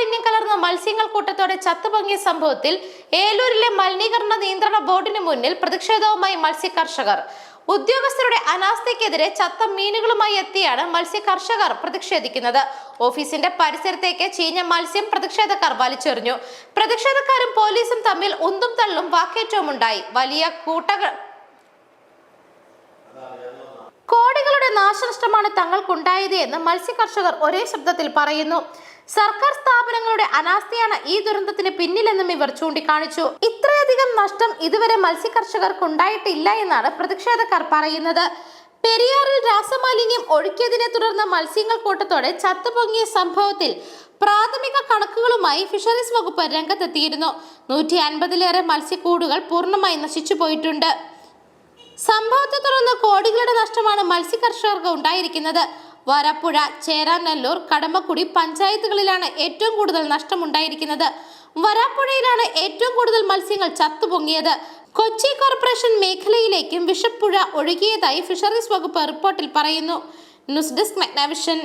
രാസമാലിന്യം കലർന്ന മത്സ്യങ്ങൾ കൂട്ടത്തോടെ ചത്തുപൊങ്ങിയ സംഭവത്തിൽ ഏലൂരിലെ മലിനീകരണ നിയന്ത്രണ ബോർഡിന് മുന്നിൽ പ്രതിഷേധവുമായി മത്സ്യ കർഷകർ ഉദ്യോഗസ്ഥരുടെ അനാസ്ഥയ്ക്കെതിരെ ചത്ത മീനുകളുമായി എത്തിയാണ് മത്സ്യ കർഷകർ പ്രതിഷേധിക്കുന്നത്. ഓഫീസിന്റെ പരിസരത്തേക്ക് ചീഞ്ഞ മത്സ്യം പ്രതിഷേധക്കാർ വലിച്ചെറിഞ്ഞു. പ്രതിഷേധക്കാരും പോലീസും തമ്മിൽ ഉന്തും തള്ളും വാക്കേറ്റവും ഉണ്ടായി വലിയ കൂട്ടകൾ കോടികളുടെ നാശനഷ്ടമാണ് തങ്ങൾക്കുണ്ടായത് എന്ന് മത്സ്യ കർഷകർ ഒരേ ശബ്ദത്തിൽ പറയുന്നു. സർക്കാർ സ്ഥാപനങ്ങളുടെ അനാസ്ഥയാണ് ഈ ദുരന്തത്തിന് പിന്നിലെന്നും ഇവർ ചൂണ്ടിക്കാണിച്ചു. ഇത്രയധികം നഷ്ടം ഇതുവരെ മത്സ്യകർഷകർക്ക് ഉണ്ടായിട്ടില്ല എന്നാണ് പ്രതിഷേധക്കാർ പറയുന്നത്. പെരിയാറിൽ രാസമാലിന്യം ഒഴുക്കിയതിനെ തുടർന്ന് മത്സ്യങ്ങൾ കൂട്ടത്തോടെ ചത്തുപൊങ്ങിയ സംഭവത്തിൽ പ്രാഥമിക കണക്കുകളുമായി ഫിഷറീസ് വകുപ്പ് രംഗത്തെത്തിയിരുന്നു. നൂറ്റി അൻപതിലേറെ മത്സ്യക്കൂടുകൾ പൂർണമായി നശിച്ചു പോയിട്ടുണ്ട്. സംഭവത്തെ തുടർന്ന് കോടികളുടെ നഷ്ടമാണ് മത്സ്യ കർഷകർക്ക് ഉണ്ടായിരിക്കുന്നത്. വരപ്പുഴ ചേരാനെല്ലൂർ കടമ്പക്കുടി പഞ്ചായത്തുകളിലാണ് ഏറ്റവും കൂടുതൽ നഷ്ടമുണ്ടായിരിക്കുന്നത്. വരാപ്പുഴയിലാണ് ഏറ്റവും കൂടുതൽ മത്സ്യങ്ങൾ ചത്തുപൊങ്ങിയത്. കൊച്ചി കോർപ്പറേഷൻ മേഖലയിലേക്കും വിഷപ്പുഴ ഒഴുകിയതായി ഫിഷറീസ് വകുപ്പ് റിപ്പോർട്ടിൽ പറയുന്നു. News desk മെഗ്നാവിഷൻ.